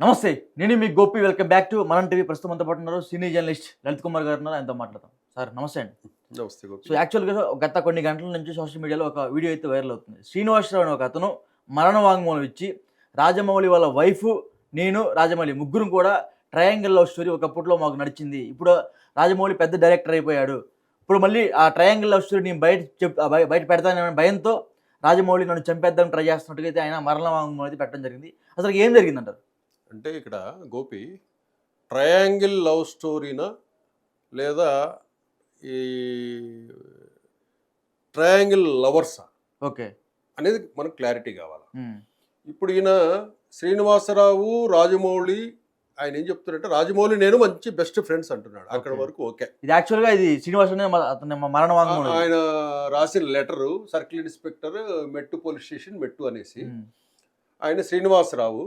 నమస్తే నేను మీ Gopi. Welcome back to Manam TV. ప్రస్తుతం అంతా పాటు ఉన్నారు సీనియర్ జర్నలిస్ట్ లలిత్ కుమార్ గారు ఉన్నారు. ఆయనతో మాట్లాడతాం సార్ నమస్తే అండి. నమస్తే గోపి. సో యాక్చువల్గా గత కొన్ని గంటల నుంచి సోషల్ మీడియాలో ఒక వీడియో అయితే వైరల్ అవుతుంది. శ్రీనివాసరావు అనే ఒక అతను మరణ వాంగ్మూలం ఇచ్చి రాజమౌళి వాళ్ళ వైఫ్ నేను రాజమౌళి ముగ్గురు కూడా ట్రయాంగిల్ లవ్ స్టోరీ ఒకప్పట్లో మాకు నడిచింది. ఇప్పుడు రాజమౌళి పెద్ద డైరెక్టర్ అయిపోయాడు. ఇప్పుడు మళ్ళీ ఆ ట్రయాంగిల్ లవ్ స్టోరీ నేను బయట చెప్ బయట పెడతానని భయంతో రాజమౌళి నన్ను చంపేద్దాం ట్రై చేస్తున్నట్టుగా అయితే ఆయన మరణ వాంగ్మూలం అయితే పెట్టడం జరిగింది. అసలు ఏం జరిగిందంటారు? అంటే ఇక్కడ గోపి ట్రయాంగిల్ లవ్ స్టోరీనా లేదా ఈ ట్రయాంగిల్ లవర్సా ఓకే అనేది మనకు క్లారిటీ కావాలి ఇప్పుడు ఈయన శ్రీనివాసరావు రాజమౌళి ఆయన ఏం చెప్తున్నారంటే రాజమౌళి నేను మంచి బెస్ట్ ఫ్రెండ్స్ అంటున్నాడు అక్కడ. వరకు ఓకే ఇది యాక్చువల్గా ఇది శ్రీనివాస్ అనే మ- అతని మ- మరణ వాంగ్మూలం ఇది. ఆయన రాసిన letter circle inspector Mettu police station Mettu అనేసి. ఆయన శ్రీనివాసరావు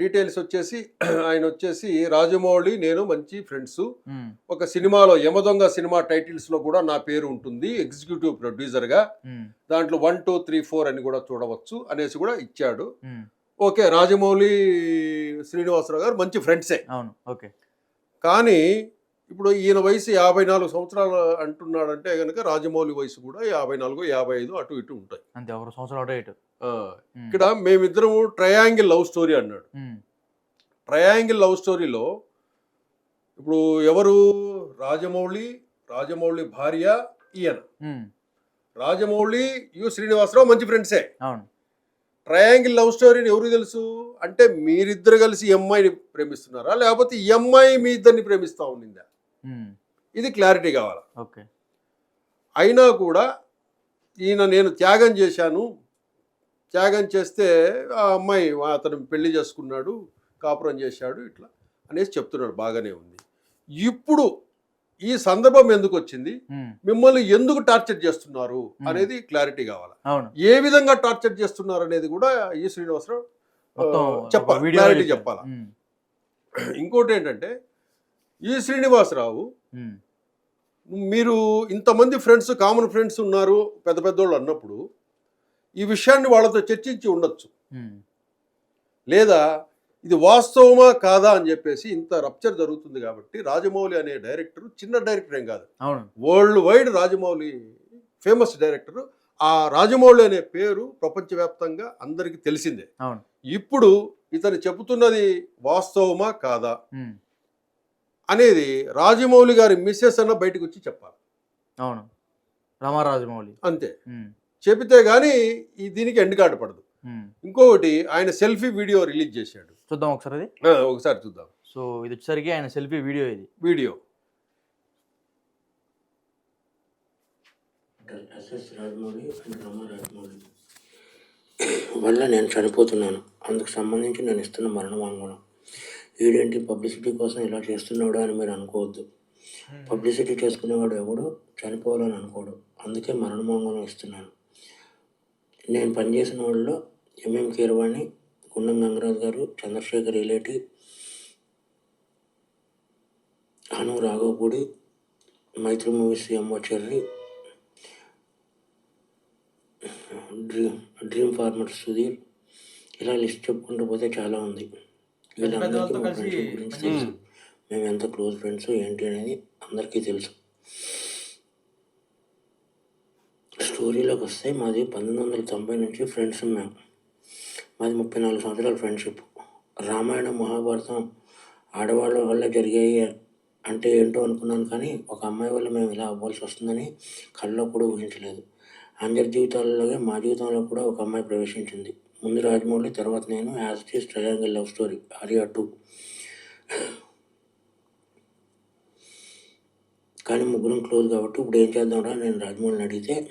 డీటెయిల్స్ వచ్చేసి ఆయన వచ్చేసి రాజమౌళి నేను మంచి ఫ్రెండ్స్. ఒక సినిమాలో యమదొంగ సినిమా టైటిల్స్లో కూడా నా పేరు ఉంటుంది ఎగ్జిక్యూటివ్ ప్రొడ్యూసర్గా ఉమ్. దాంట్లో వన్ టూ త్రీ ఫోర్ అని కూడా చూడవచ్చు అనేసి కూడా ఇచ్చాడు. ఓకే రాజమౌళి శ్రీనివాసరావు గారు మంచి ఫ్రెండ్సే అవును ఓకే కానీ ఇప్పుడు ఈయన వయసు యాభై నాలుగు సంవత్సరాలు అంటున్నాడంటే కనుక రాజమౌళి వయసు కూడా యాభై నాలుగు యాభై ఐదు అటు ఇటు ఉంటాయి. అంతే ఒక సంవత్సరం అటు ఇటు. ఇక్కడ మేమిద్దరం ట్రయాంగిల్ లవ్ స్టోరీ అన్నాడు. ట్రయాంగిల్ లవ్ స్టోరీలో ఇప్పుడు ఎవరు? రాజమౌళి రాజమౌళి భార్య ఈయన. రాజమౌళి యు శ్రీనివాసరావు మంచి ఫ్రెండ్సే. ట్రయాంగిల్ లవ్ స్టోరీని ఎవరు తెలుసు? అంటే మీరిద్దరు కలిసి ఈ అమ్మాయిని ప్రేమిస్తున్నారా? లేకపోతే ఈ అమ్మాయి మీ ఇద్దరిని ప్రేమిస్తా ఉండిందా. ఇది క్లారిటీ కావాలి. ఓకే అయినా కూడా ఈయన నేను త్యాగం చేశాను. త్యాగం చేస్తే ఆ అమ్మాయి అతను పెళ్ళి చేసుకున్నాడు కాపురం చేశాడు ఇట్లా అనేసి చెప్తున్నాడు బాగానే ఉంది. ఇప్పుడు ఈ సందర్భం ఎందుకు వచ్చింది? ఉమ్. మిమ్మల్ని ఎందుకు టార్చర్ చేస్తున్నారు అనేది క్లారిటీ కావాలి. ఏ విధంగా టార్చర్ చేస్తున్నారు అనేది కూడా ఈ శ్రీనివాసరావు చెప్పాలి క్లారిటీ. చెప్పాలా. ఇంకోటి ఏంటంటే ఈ శ్రీనివాసరావు. మీరు ఇంతమంది ఫ్రెండ్స్ కామన్ ఫ్రెండ్స్ ఉన్నారు పెద్ద పెద్దోళ్ళు అన్నప్పుడు ఈ విషయాన్ని వాళ్ళతో చర్చించి ఉండొచ్చు. లేదా ఇది వాస్తవమా కాదా అని చెప్పేసి ఇంత రప్చర్ జరుగుతుంది కాబట్టి రాజమౌళి అనే డైరెక్టర్ చిన్న డైరెక్టర్ ఏం కాదు world wide Rajamouli famous director ఆ రాజమౌళి అనే పేరు ప్రపంచవ్యాప్తంగా అందరికీ తెలిసిందే ఇప్పుడు ఇతను చెబుతున్నది వాస్తవమా కాదా. అనేది రాజమౌళి గారి మిస్సెస్ అన్న బయటకు వచ్చి చెప్పాలి. అవును. రామారాజమౌళి అంతే. చెబితే కానీ ఈ దీనికి ఎండ్ కార్డు పడదు. ఇంకొకటి ఆయన సెల్ఫీ వీడియో రిలీజ్ చేశాడు. చూద్దాం ఒకసారి అది. ఆ, ఒకసారి చూద్దాం. సో ఇది వచ్చేసరికి ఆయన సెల్ఫీ వీడియో ఇది. వీడియో. వల్ల నేను చనిపోతున్నాను. అందుకు సంబంధించి నేను ఇస్తున్న మరణ వాంగ్మూలం. వీడేంటి పబ్లిసిటీ కోసం ఇలా చేస్తున్నాడు అని మీరు అనుకోవద్దు. పబ్లిసిటీ చేసుకునేవాడు ఎవడు చనిపోవాలని అనుకోడు. అందుకే మరణ వాంగ్మూలం ఇస్తున్నాను. నేను పనిచేసిన వాళ్ళలో ఎంఎం కీరవాణి గుండం గంగరాజు గారు Chandrasekhar Yeleti Anu Raghavapudi Mythri movies MO Cherry dream dream farmer Sudheer ఇలా లిస్ట్ చెప్పుకుంటూ పోతే చాలా ఉంది. వీళ్ళందరికీ పెద్దవాళ్ళతో మా కలిసి ఫ్రెండ్షిప్ గురించి పనిచేశారు. తెలుసు. మేము ఎంత క్లోజ్ ఫ్రెండ్స్ ఏంటి అనేది అందరికీ తెలుసు. స్టోరీలోకి వస్తే మాది పంతొమ్మిది వందల తొంభై నుంచి ఫ్రెండ్స్ మేము మాది ముప్పై నాలుగు సంవత్సరాల ఫ్రెండ్షిప్. రామాయణం మహాభారతం ఆడవాళ్ళ వల్ల జరిగాయి అంటే ఏంటో అనుకున్నాను కానీ ఒక అమ్మాయి వల్ల మేము ఇలా అవ్వాల్సి వస్తుందని కళ్ళలో కూడా ఊహించలేదు. అందరి జీవితాలలోనే మా జీవితంలో కూడా ఒక అమ్మాయి ప్రవేశించింది. ముందు రాజమౌళి తర్వాత నేను as it is triangle love story Arya two. కానీ ముగ్గురం క్లోజ్ కాబట్టి ఇప్పుడు ఏం చేద్దాంరా? నేను రాజమౌళిని అడిగితే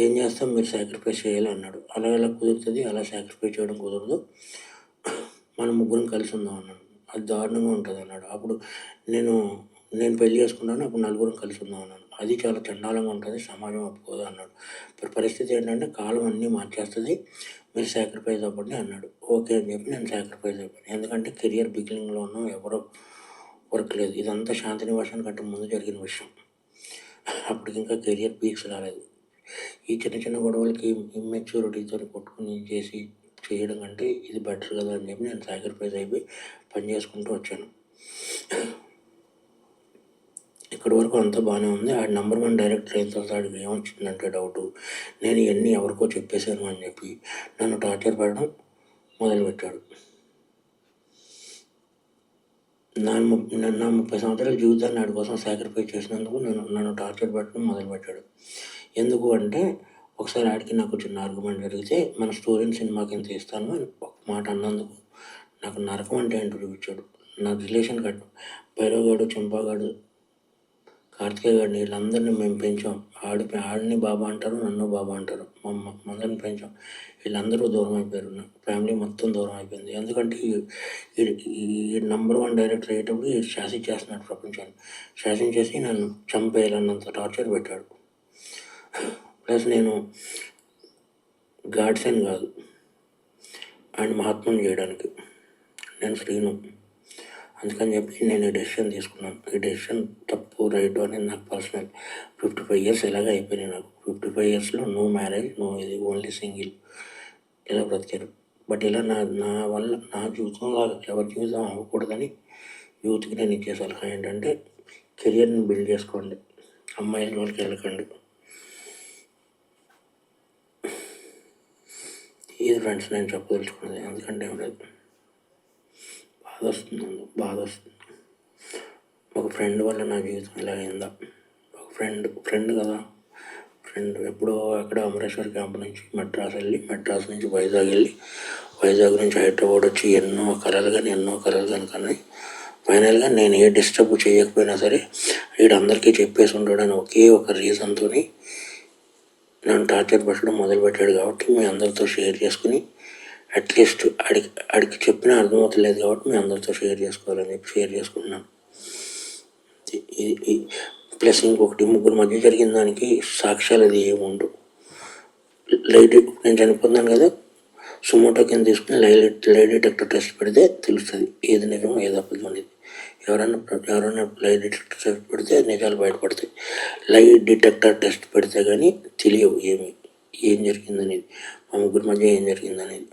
ఏం చేస్తాం? మీరు సాక్రిఫైస్ చేయాలి అన్నాడు. అలా ఎలా కుదురుతుంది? అలా సాక్రిఫైస్ చేయడం కుదరదు. మనం ముగ్గురం కలిసి ఉందాం అన్నాడు. అది దారుణంగా ఉంటుంది అన్నాడు. అప్పుడు నేను నేను పెళ్ళి చేసుకున్నాను అప్పుడు నలుగురం కలిసి ఉందాం అన్నాను అది చాలా చండాలంగా ఉంటుంది సమాజం ఒప్పుకోదు అన్నాడు. ఇప్పుడు పరిస్థితి ఏంటంటే కాలం అన్నీ మార్చేస్తుంది మీరు సాక్రిఫైస్ అవ్వండి అన్నాడు. ఓకే అని చెప్పి నేను సాక్రిఫైస్ అయిపోయాను. ఎందుకంటే కెరియర్ బిగినింగ్లో ఉన్నాం ఎవరో వర్క్ లేదు. ఇదంతా శాంతి నివాసం కంటే ముందు జరిగిన విషయం. అప్పటికి ఇంకా కెరియర్ పీక్స్ రాలేదు. ఈ చిన్న చిన్న గొడవలకి ఇమ్మెచ్యూరిటీతో కొట్టుకుని చేసి చేయడం కంటే ఇది బెటర్ కదా అని చెప్పి నేను సాక్రిఫైస్ అయిపోయి పని చేసుకుంటూ వచ్చాను. ఇక్కడి వరకు అంతా బాగానే ఉంది. ఆ నెంబర్ వన్ డైరెక్టర్ అయిన తర్వాత ఆడికి ఏమొచ్చిందంటే డౌట్. నేను ఇవన్నీ ఎవరికో చెప్పేశాను అని చెప్పి నన్ను టార్చర్ పెట్టడం మొదలుపెట్టాడు. నా ము- నా- ముప్పై సంవత్సరాల జీవితాన్ని వాడి కోసం సాక్రిఫైస్ చేసినందుకు నన్ను నన్ను టార్చర్ పెట్టడం మొదలుపెట్టాడు. ఎందుకు అంటే ఒకసారి ఆడికి నాకు చిన్న ఆర్గ్యుమెంట్ జరిగితే మన స్టోరీని సినిమాకి ఎంత ఇస్తాను అని ఒక మాట అన్నందుకు నాకు నరకం అంటే ఏంటో చూపించాడు. నా రిలేషన్ కట్ భైరవగాడు చెంపాగాడు కార్తికేయ గారిని వీళ్ళందరినీ మేము పెంచాం. ఆడి ఆడిని బాబా అంటారు నన్ను బాబా అంటారు. మా మందరిని పెంచాం. వీళ్ళందరూ దూరం అయిపోయారు. ఫ్యామిలీ మొత్తం దూరం అయిపోయింది. ఎందుకంటే ఈ- నంబర్ వన్ డైరెక్టర్ అయ్యేటప్పుడు ఈ శాసించేస్తున్నాడు ప్రపంచాన్ని. శాసించేసి నన్ను చంపేయాలన్నంత టార్చర్ పెట్టాడు. ప్లస్ నేను గాడ్సన్ కాదు. అండ్ మహాత్ముని చేయడానికి. నేను శ్రీను. అందుకని చెప్పి నేను ఈ డెసిషన్ తీసుకున్నాను. ఈ డెసిషన్ తప్పు రైట్ అనేది నాకు పర్సనల్ ఫిఫ్టీ ఫైవ్ ఇయర్స్ ఇలాగే అయిపోయినాయి నాకు? ఫిఫ్టీ ఫైవ్ ఇయర్స్లో నో మ్యారేజ్ నో ఇది ఓన్లీ సింగిల్ ఇలా బ్రతికారు? బట్ ఇలా నా నా వల్ల నా జీవితంలో ఎవరి జీవితం అవ్వకూడదని యూత్కి నేను ఇచ్చే సలహా ఏంటంటే కెరియర్ని బిల్డ్ చేసుకోండి. అమ్మాయిల వాళ్ళకి వెళ్ళకండి. ఇది ఫ్రెండ్స్ నేను చెప్పదలుచుకున్నది. ఎందుకంటే ఏం లేదు. బాధ వస్తుంది బాధ వస్తుంది ఒక ఫ్రెండ్ వల్ల నా జీవితం ఇలా అయిందా? ఒక ఫ్రెండ్ ఫ్రెండ్ కదా? ఫ్రెండ్ ఎప్పుడో అక్కడ అమరేశ్వర్ క్యాంప్ నుంచి మెడ్రాస్ వెళ్ళి మెడ్రాస్ నుంచి వైజాగ్ వెళ్ళి వైజాగ్ నుంచి హైదరాబాద్ వచ్చి ఎన్నో కలలు కానీ ఎన్నో కలలు కానీ కానీ ఫైనల్గా నేను ఏ డిస్టర్బ్ చేయకపోయినా సరే వీడందరికీ చెప్పేసి ఉంటాడని ఒకే ఒక రీజన్తో నన్ను టార్చర్ పెట్టడం మొదలుపెట్టాడు కాబట్టి మీ అందరితో షేర్ చేసుకుని అట్లీస్ట్ అడిగి అడిగి చెప్పినా అర్థమవుతలేదు కాబట్టి మీ అందరితో షేర్ చేసుకోవాలని చెప్పి షేర్ చేసుకుంటున్నాను ఇది ప్లస్ ఇంకొకటి ముగ్గురు మధ్య జరిగిన దానికి సాక్ష్యాలు అది ఏముండవు లైట్ నేను చనిపోతున్నాను కదా సుమోటో కింద తీసుకుని లైట్ లై డిటెక్టర్ టెస్ట్ పెడితే తెలుస్తుంది ఏది నిజం ఏది అబద్ధం అనేది. ఎవరైనా ఎవరైనా లై డిటెక్టర్ టెస్ట్ పెడితే నిజాలు బయటపడతాయి. లై డిటెక్టర్ టెస్ట్ పెడితే కానీ తెలియవు ఏమి ఏం జరిగిందనేది. మా ముగ్గురు మధ్య ఏం జరిగిందనేది.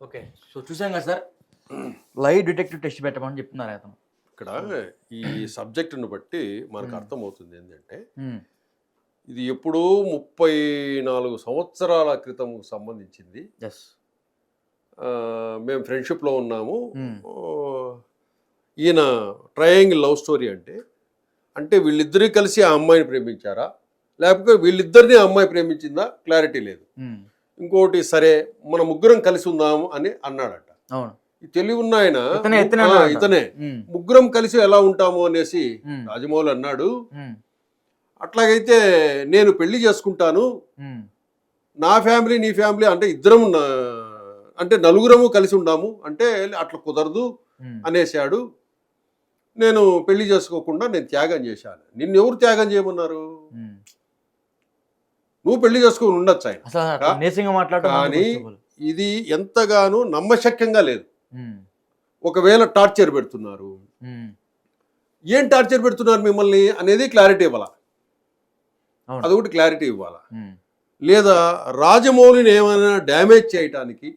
ఓకే సో చూసాం కదా సార్. లైవ్ డిటెక్టివ్ టెస్ట్ పెట్టమని చెప్తున్నారు అతను. ఇక్కడ ఈ సబ్జెక్టును బట్టి మనకు అర్థమవుతుంది ఏంటంటే ఉమ్, ఇది ఎప్పుడూ ముప్పై నాలుగు సంవత్సరాల క్రితం సంబంధించింది. మేము ఫ్రెండ్షిప్లో ఉన్నాము. ఆ, ఈయన ట్రయాంగిల్ లవ్ స్టోరీ అంటే అంటే వీళ్ళిద్దరూ కలిసి ఆ అమ్మాయిని ప్రేమించారా? లేకపోతే వీళ్ళిద్దరిని ఆ అమ్మాయి ప్రేమించిందా? క్లారిటీ లేదు. ఇంకోటి సరే మన ముగ్గురం కలిసి ఉందాము అని అన్నాడట. తెలివి ఉన్న ఆయన ఇతనే, ముగ్గురం కలిసి ఎలా ఉంటాము అనేసి రాజమౌళి అన్నాడు. అట్లాగైతే నేను పెళ్ళి చేసుకుంటాను. నా ఫ్యామిలీ నీ ఫ్యామిలీ అంటే ఇద్దరం అంటే నలుగురము కలిసి ఉండాము అంటే అట్లా కుదరదు అనేసాడు నేను పెళ్ళి చేసుకోకుండా నేను త్యాగం చేశాను. నిన్ను ఎవరు త్యాగం చేయమన్నారు. నువ్వు పెళ్ళి చేసుకొని ఉండొచ్చు ఆయన. కానీ. ఇది ఎంతగానో నమ్మశక్యంగా లేదు. ఒకవేళ టార్చర్ పెడుతున్నారు. ఏం టార్చర్ పెడుతున్నారు మిమ్మల్ని అనేది క్లారిటీ ఇవ్వాల? అదొకటి క్లారిటీ ఇవ్వాల? లేదా రాజమౌళిని ఏమైనా డ్యామేజ్ చేయటానికి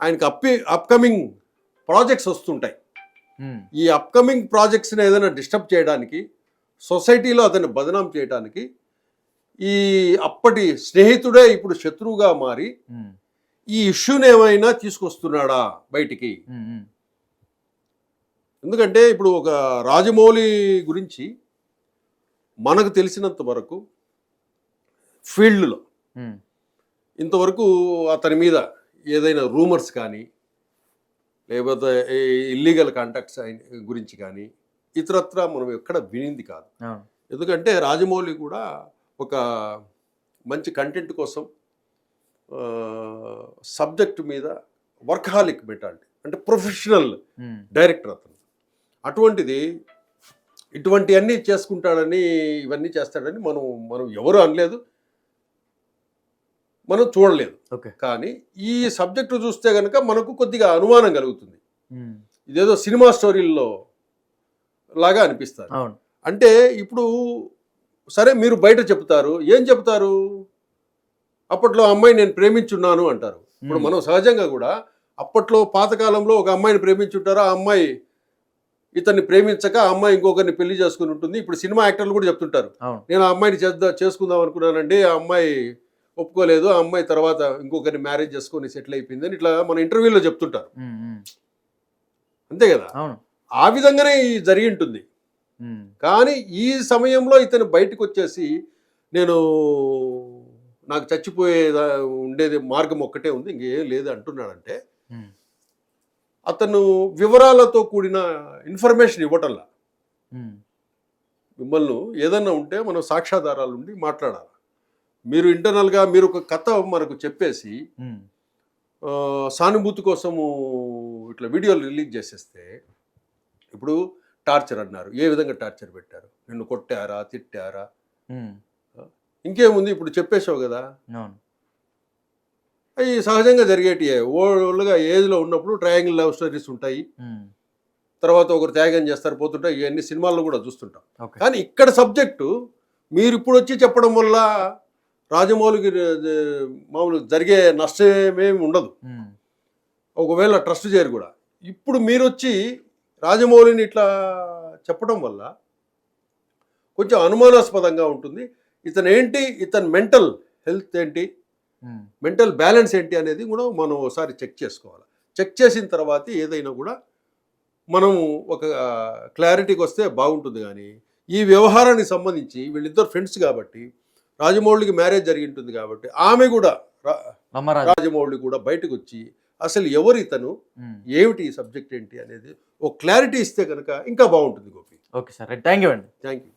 ఆయనకి అప్పి అప్కమింగ్ ప్రాజెక్ట్స్ వస్తుంటాయి. ఈ అప్కమింగ్ ప్రాజెక్ట్స్ని ఏదైనా డిస్టర్బ్ చేయడానికి సొసైటీలో అతన్ని బదనాం చేయడానికి ఈ అప్పటి స్నేహితుడే ఇప్పుడు శత్రువుగా మారి ఈ ఇష్యూని ఏమైనా తీసుకొస్తున్నాడా బయటికి? ఎందుకంటే ఇప్పుడు ఒక రాజమౌళి గురించి మనకు తెలిసినంత వరకు ఫీల్డ్లో ఇంతవరకు అతని మీద ఏదైనా రూమర్స్ కానీ లేకపోతే ఇల్లీగల్ కాంటాక్ట్స్ గురించి కానీ ఇతరత్ర మనం ఎక్కడ వినింది కాదు. ఎందుకంటే రాజమౌళి కూడా ఒక మంచి కంటెంట్ కోసం సబ్జెక్ట్ మీద వర్కహాలిక్ మెంటాలిటీ అంటే ప్రొఫెషనల్ డైరెక్టర్ అతను. అటువంటిది ఇటువంటివన్నీ చేసుకుంటాడని ఇవన్నీ చేస్తాడని మనం మనం ఎవరు అనలేదు. మనం చూడలేదు. ఓకే. కానీ ఈ సబ్జెక్టు చూస్తే కనుక మనకు కొద్దిగా అనుమానం కలుగుతుంది. ఉమ్, ఇదేదో సినిమా స్టోరీల్లో లాగా అనిపిస్తారు అంటే ఇప్పుడు సరే మీరు బయట చెప్తారు ఏం చెప్తారు అప్పట్లో అమ్మాయి నేను ప్రేమించున్నాను అంటారు. ఇప్పుడు. మనం సహజంగా కూడా అప్పట్లో పాతకాలంలో ఒక అమ్మాయిని ప్రేమించుంటారు? ఆ అమ్మాయి ఇతన్ని ప్రేమించక ఆ అమ్మాయి ఇంకొకరిని పెళ్ళి చేసుకుని ఉంటుంది. ఇప్పుడు సినిమా యాక్టర్లు కూడా చెప్తుంటారు. నేను ఆ అమ్మాయిని చేద్దా చేసుకుందాం అనుకున్నానండి. ఆ అమ్మాయి ఒప్పుకోలేదు. ఆ అమ్మాయి తర్వాత ఇంకొకరిని మ్యారేజ్ చేసుకొని సెటిల్ అయిపోయింది అని ఇట్లా మన ఇంటర్వ్యూలో చెప్తుంటారు. అంతే కదా? ఆ విధంగానే జరిగి ఉంటుంది. కానీ ఈ సమయంలో ఇతను బయటకు వచ్చేసి నేను నాకు చచ్చిపోయే ఉండేది మార్గం ఒక్కటే ఉంది ఇంకేం లేదు అంటున్నాడంటే అతను వివరాలతో కూడిన ఇన్ఫర్మేషన్ ఇవ్వటంలా. మిమ్మల్ని ఏదన్నా ఉంటే మనం సాక్ష్యాధారాలు ఉండి మాట్లాడాలి. మీరు ఇంటర్నల్గా మీరు ఒక కథ మనకు చెప్పేసి సానుభూతి కోసము ఇట్లా వీడియోలు రిలీజ్ చేసేస్తే ఇప్పుడు టార్చర్ అన్నారు. ఏ విధంగా టార్చర్ పెట్టారు? నిన్ను కొట్టారా? తిట్టారా? ఇంకేముంది? ఇప్పుడు చెప్పేశావు కదా. అవి సహజంగా జరిగేటివే ఓల్డ్గా ఏజ్లో ఉన్నప్పుడు ట్రయాంగిల్ లవ్ స్టోరీస్ ఉంటాయి. తర్వాత ఒకరు త్యాగం చేస్తారు పోతుంటాయి. ఇవన్నీ సినిమాల్లో కూడా చూస్తుంటాం. కానీ ఇక్కడ సబ్జెక్టు మీరు ఇప్పుడు వచ్చి చెప్పడం వల్ల రాజమౌళికి మామూలు జరిగే నష్టమేమి ఉండదు. ఒకవేళ ట్రస్ట్ చేయరు కూడా. ఇప్పుడు మీరు వచ్చి రాజమౌళిని ఇట్లా చెప్పడం వల్ల కొంచెం అనుమానాస్పదంగా ఉంటుంది. ఇతను ఏంటి ఇతని మెంటల్ హెల్త్ ఏంటి? మెంటల్ బ్యాలెన్స్ ఏంటి అనేది కూడా మనం ఒకసారి చెక్ చేసుకోవాలి. చెక్ చేసిన తర్వాత ఏదైనా కూడా మనం ఒక క్లారిటీకి వస్తే బాగుంటుంది కానీ ఈ వ్యవహారానికి సంబంధించి వీళ్ళిద్దరు ఫ్రెండ్స్ కాబట్టి రాజమౌళికి మ్యారేజ్ జరిగి ఉంటుంది కాబట్టి ఆమె కూడా రాజమౌళి కూడా బయటకు వచ్చి అసలు ఎవరు ఇతను? ఏమిటి ఈ సబ్జెక్ట్ ఏంటి అనేది ఒక క్లారిటీ ఇస్తే కనుక ఇంకా బాగుంటుంది Gopi. Okay sir. Thank you అండి. Thank you